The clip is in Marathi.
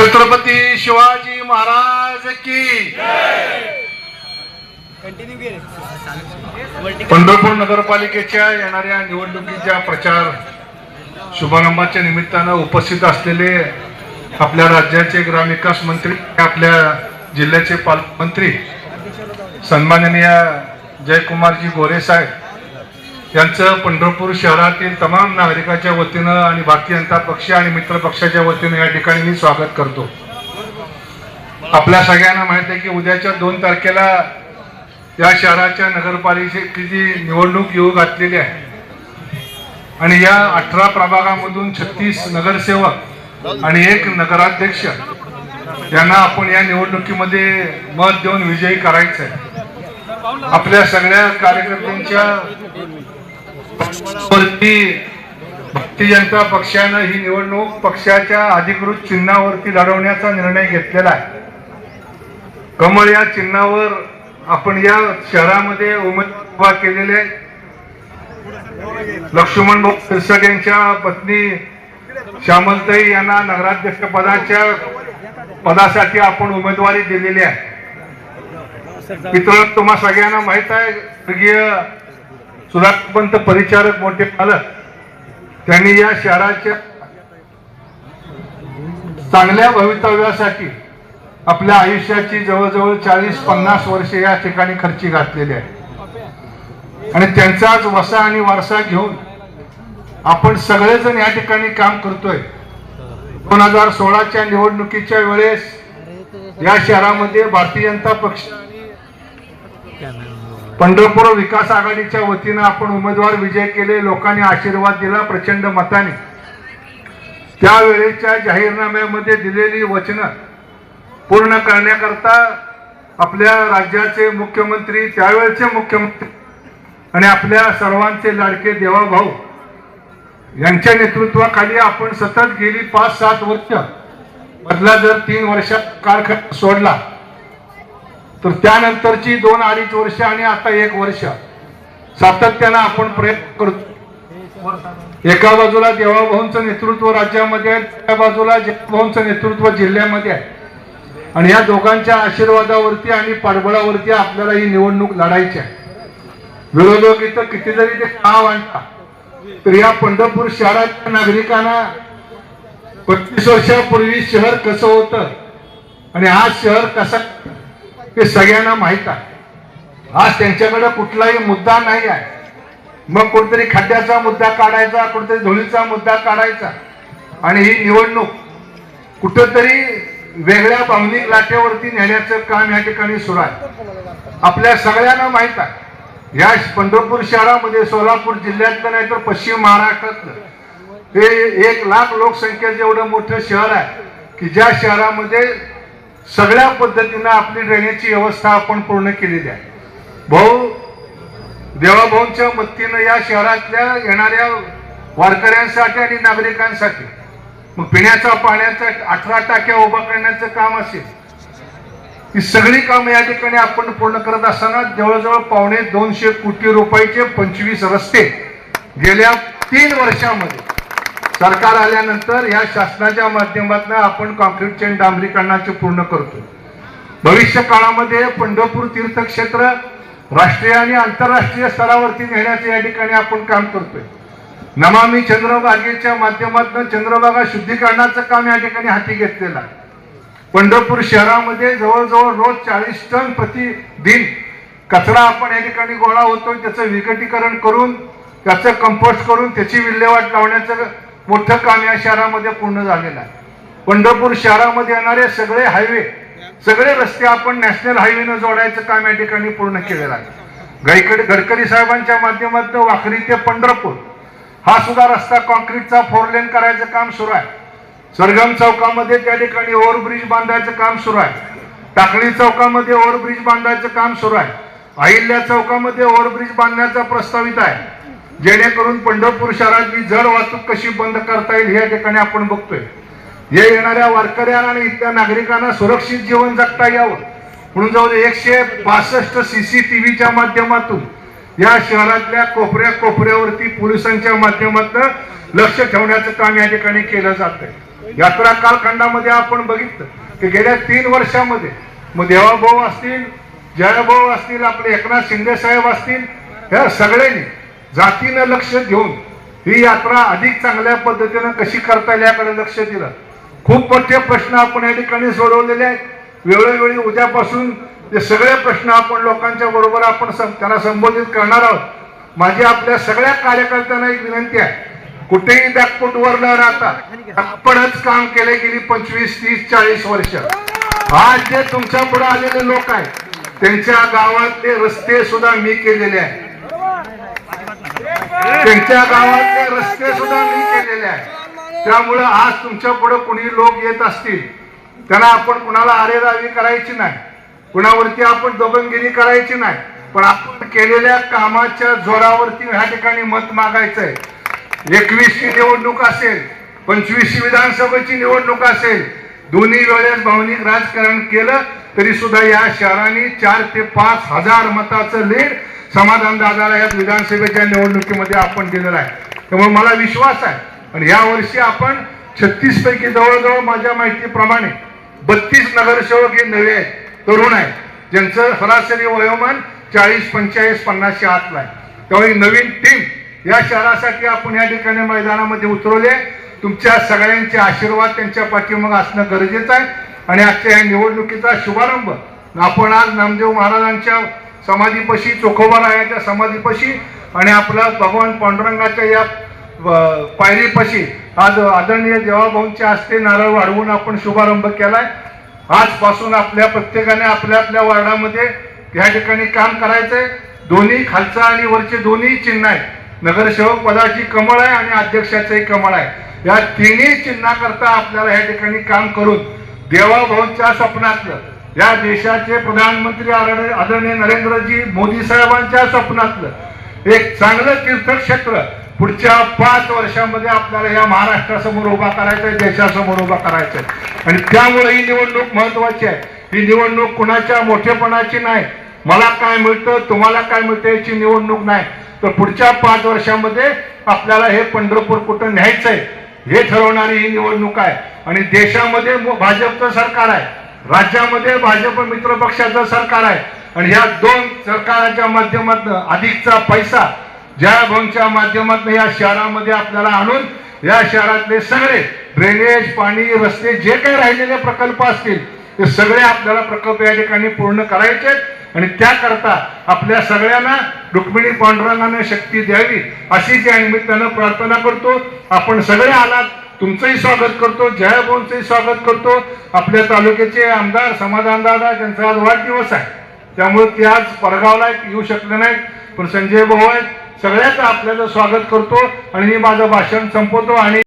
छत्रपती शिवाजी महाराज की पंढरपूर नगरपालिकेच्या येणाऱ्या निवडणुकीच्या प्रचार शुभारंभाच्या निमित्तानं उपस्थित असलेले आपल्या राज्याचे ग्रामविकास मंत्री आपल्या जिल्ह्याचे पालकमंत्री सन्माननीय जयकुमारजी गोरे साहेब यांचं पंढरपूर शहरातील तमाम नागरिकाच्या वतीनं आणि भारतीय जनता पक्ष आणि मित्र पक्षाच्या वतीनं या ठिकाणी मी स्वागत करतो. आपल्या सगळ्यांना माहीत आहे की उद्याच्या दोन तारखेला या शहराच्या नगरपालिकेची निवडणूक येऊ घातलेली आहे. आणि या अठरा प्रभागामधून छत्तीस नगरसेवक आणि एक नगराध्यक्ष यांना आपण या निवडणुकीमध्ये मत देऊन विजयी करायचं आहे आपल्या सगळ्या कार्यकर्त्यांच्या भारतीय जनता पक्षानं ही निवडणूक पक्षाच्या अधिकृत चिन्हावरती लढवण्याचा निर्णय घेतलेला आहे. कमळ या चिन्हावर आपण या शहरामध्ये उमेदवार केलेले लक्ष्मण भाऊ शिरसट यांच्या पत्नी श्यामलताई यांना नगराध्यक्ष पदाच्या पदासाठी आपण उमेदवारी दिलेली आहे. मित्रांनो तुम्हा सगळ्यांना माहीत आहे स्वर्गीय सुधाकरपंत परिचारक मोठे पालक. त्यांनी या शहराच्या चांगल्या भवितव्यासाठी आपल्या आयुष्याची जवळजवळ चाळीस पन्नास वर्षे या ठिकाणी खर्ची घातलेली आहे. आणि त्यांचाच वसा आणि वारसा घेऊन आपण सगळेजण या ठिकाणी काम करतोय. दोन हजार सोळाच्या निवडणुकीच्या वेळेस या शहरामध्ये भारतीय जनता पक्ष पंढरपूर विकास आघाडीच्या वतीनं आपण उमेदवार विजय केले लोकांनी आशीर्वाद दिला प्रचंड मताने. त्यावेळेच्या जाहीरनाम्यामध्ये दिलेली वचनं पूर्ण करण्याकरता आपल्या राज्याचे मुख्यमंत्री त्यावेळचे मुख्यमंत्री आणि आपल्या सर्वांचे लाडके देवाभाऊ यांच्या नेतृत्वाखाली आपण सतत गेली पाच सात वर्ष. मधला जर तीन वर्षात कारखाना सोडला तर त्यानंतरची दोन अडीच वर्ष आणि आता एक वर्ष सातत्यानं आपण प्रयत्न करतो. एका बाजूला देवाभाऊंचं नेतृत्व राज्यामध्ये आहे त्या बाजूला जयभाऊंचं नेतृत्व जिल्ह्यामध्ये आहे. आणि या दोघांच्या आशीर्वादावरती आणि पाठबळावरती आपल्याला ही निवडणूक लढायची आहे. विरोधक इथं कितीतरी ते का आणता तर या पंढरपूर शहराच्या नागरिकांना पस्तीस वर्षापूर्वी शहर कसं होतं आणि आज शहर कसा हे सगळ्यांना माहीत आहे. आज त्यांच्याकडे कुठलाही मुद्दा नाही आहे. मग कोणतरी खड्ड्याचा मुद्दा काढायचा कुठेतरी धुळीचा मुद्दा काढायचा. आणि ही निवडणूक कुठंतरी वेगळ्या भावनिक लाटेवरती नेण्याचं काम या ठिकाणी सुरू आहे. आपल्या सगळ्यांना माहीत आहे. या पंढरपूर शहरामध्ये सोलापूर जिल्ह्यातलं नाही तर पश्चिम महाराष्ट्रातलं. हे एक लाख लोकसंख्येचं एवढं मोठं शहर आहे की ज्या शहरामध्ये सगळ्या पद्धतीनं आपली ड्रेनेजची व्यवस्था आपण पूर्ण केलेली आहे. भाऊ देवाभाऊंच्या मदतीनं या शहरातल्या येणाऱ्या वारकऱ्यांसाठी आणि नागरिकांसाठी मग पिण्याचा पाण्याचा अठरा टाक्या उभा करण्याचं काम असेल ही सगळी कामं या ठिकाणी आपण पूर्ण करत असताना जवळजवळ पावणे दोनशे कोटी रुपयाचे पंचवीस रस्ते गेल्या तीन वर्षामध्ये सरकार आल्यानंतर या शासनाच्या माध्यमातून आपण कॉन्क्रीटचे आणि डांबरीकरणाचे पूर्ण करतो भविष्य काळामध्ये पंढरपूर तीर्थक्षेत्र राष्ट्रीय आणि आंतरराष्ट्रीय स्तरावरती नेण्याचे या ठिकाणी आपण काम करतोय. नमामी चंद्रभागेच्या माध्यमातून चंद्रभागा शुद्धीकरणाचं काम या ठिकाणी हाती घेतलेलं आहे. पंढरपूर शहरामध्ये जवळजवळ रोज चाळीस टन प्रतिदिन कचरा आपण या ठिकाणी गोळा होतोय. त्याचं विघटीकरण करून त्याचं कंपोस्ट करून त्याची विल्हेवाट लावण्याचं मोठं काम या शहरामध्ये पूर्ण झालेलं आहे. पंढरपूर शहरामध्ये येणारे सगळे हायवे सगळे रस्ते आपण नॅशनल हायवेनं जोडायचं काम या ठिकाणी पूर्ण केलेलं आहे. गाईकडे गडकरी साहेबांच्या माध्यमातून वाखरी ते पंढरपूर हा सुद्धा रस्ता कॉन्क्रीटचा फोर लेन करायचं काम सुरू आहे. सरगम चौकामध्ये त्या ठिकाणी ओव्हरब्रिज बांधायचं काम सुरू आहे. टाकळी चौकामध्ये ओव्हरब्रिज बांधायचं काम सुरू आहे. अहिल्या चौकामध्ये ओव्हरब्रिज बांधण्याचा प्रस्तावित आहे. जेणेकरून पंढरपूर शहरातली जड वाहतूक कशी बंद करता येईल या ठिकाणी आपण बघतोय. हे येणाऱ्या वारकऱ्यांना आणि इथल्या नागरिकांना सुरक्षित जीवन जगता यावं. म्हणून जवळ एकशे बासष्ट सीसीटीव्हीच्या माध्यमातून या शहरातल्या कोपऱ्या कोपऱ्यावरती पोलिसांच्या माध्यमातून लक्ष ठेवण्याचं काम या ठिकाणी केलं जात आहे यात्रा कालखंडामध्ये आपण बघितलं की गेल्या तीन वर्षामध्ये मग देवाभाऊ असतील जयभाऊ असतील आपले एकनाथ शिंदे साहेब असतील ह्या सगळ्यांनी जातीनं लक्ष घेऊन ही यात्रा अधिक चांगल्या पद्धतीनं कशी करता येईल याकडे लक्ष दिलं. खूप मोठे प्रश्न आपण या ठिकाणी सोडवलेले आहेत. वेळोवेळी उद्यापासून ते सगळे प्रश्न आपण लोकांच्या बरोबर आपण सं- त्यांना संबोधित करणार आहोत. माझी आपल्या सगळ्या कार्यकर्त्यांना एक विनंती आहे. कुठेही बॅकफुटवर न राहता आपणच काम केले गेली पंचवीस तीस चाळीस वर्ष. आज जे तुमच्यापुढे आलेले लोक आहेत त्यांच्या गावातले रस्ते सुद्धा मी केलेले आहेत. त्यांच्या गावातले रस्ते सुद्धा मी केलेले आहेत. त्यामुळं आज तुमच्यापुढे कुणी लोक येत असतील त्यांना आपण कुणाला आरेरावी करायची नाही. कुणावरती आपण दबंगिरी करायची नाही. पण आपण केलेल्या कामाच्या जोरावरती ह्या ठिकाणी मत मागायचंय. एकवीसची निवडणूक असेल पंचवीसची विधानसभेची निवडणूक असेल दोन्ही वेळेस भावनिक राजकारण केलं तरी सुद्धा या शहराने चार ते पाच हजार मताचं लीड समाधान दादाला या विधानसभेच्या निवडणुकीमध्ये आपण दिलेलं आहे. त्यामुळे मला विश्वास आहे. आणि या वर्षी आपण छत्तीस पैकी जवळजवळ माझ्या माहितीप्रमाणे बत्तीस नगरसेवक हे नवे आहेत तरुण आहेत ज्यांचं सरासरी वयोमान चाळीस पंचेचाळीस पन्नासच्या आतला आहे. त्यामुळे नवीन टीम या शहरासाठी आपण या ठिकाणी मैदानामध्ये उतरवले. तुमच्या सगळ्यांचे आशीर्वाद त्यांच्या पाठीमागे असणं गरजेचं आहे. आणि आजच्या या निवडणुकीचा शुभारंभ आपण आज नामदेव महाराजांच्या समाधीपाशी चोखोबारायाच्या समाधीपाशी आणि आपला भगवान पांडुरंगाच्या या पायरीपाशी. आज आदरणीय देवाभाऊंच्या हस्ते नारळ वाढवून आपण शुभारंभ केलाय. आजपासून आपल्या प्रत्येकाने आपल्या आपल्या वार्डामध्ये या ठिकाणी काम करायचंय. दोन्ही खालचा आणि वरचे दोन्ही चिन्ह आहेत. नगरसेवक पदाची कमळ आहे आणि अध्यक्षाचंही कमळ आहे. या तिन्ही चिन्हाकरता आपल्याला या ठिकाणी काम करून देवाभाऊंच्या स्वप्नातलं या देशाचे प्रधानमंत्री आदरणीय नरेंद्रजी मोदी साहेबांच्या स्वप्नातलं एक चांगलं तीर्थक्षेत्र पुढच्या पाच वर्षामध्ये आपल्याला या महाराष्ट्रासमोर उभा करायचं आहे देशासमोर उभा करायचं आहे. आणि त्यामुळे ही निवडणूक महत्वाची आहे. ही निवडणूक कुणाच्या मोठेपणाची नाही. मला काय मिळतं तुम्हाला काय मिळतं याची निवडणूक नाही. तर पुढच्या पाच वर्षामध्ये आपल्याला हे पंढरपूर कुठं न्यायचंय हे ठरवणारी ही निवडणूक आहे. आणि देशामध्ये भाजपचं सरकार आहे. राज्यामध्ये भाजप मित्र पक्षाचं सरकार आहे. आणि ह्या दोन सरकाराच्या माध्यमातून अधिकचा पैसा जयाभाऊंच्या माध्यमातून या शहरामध्ये आपल्याला आणून या शहरातले सगळे ड्रेनेज पाणी रस्ते जे काही राहिलेले प्रकल्प असतील ते सगळे आपल्याला प्रकल्प या ठिकाणी पूर्ण करायचे आणि त्याकरता आपल्या सगळ्यांना रुक्मिणी पांडुरंगाने शक्ती द्यावी अशी त्या निमित्तानं प्रार्थना करतो. आपण सगळे आलात. तुमचंही स्वागत करतो जयाभाऊंचंही स्वागत करतो. आपल्या तालुक्याचे आमदार समाधान दादा त्यांचा आज वाढदिवस आहे. त्यामुळे ते आज परगावला येऊ शकले नाहीत. पण संजय भाऊ आहेत सगळ्याचं आपल्याला स्वागत करतो. आणि मी माझं भाषण संपवतो आणि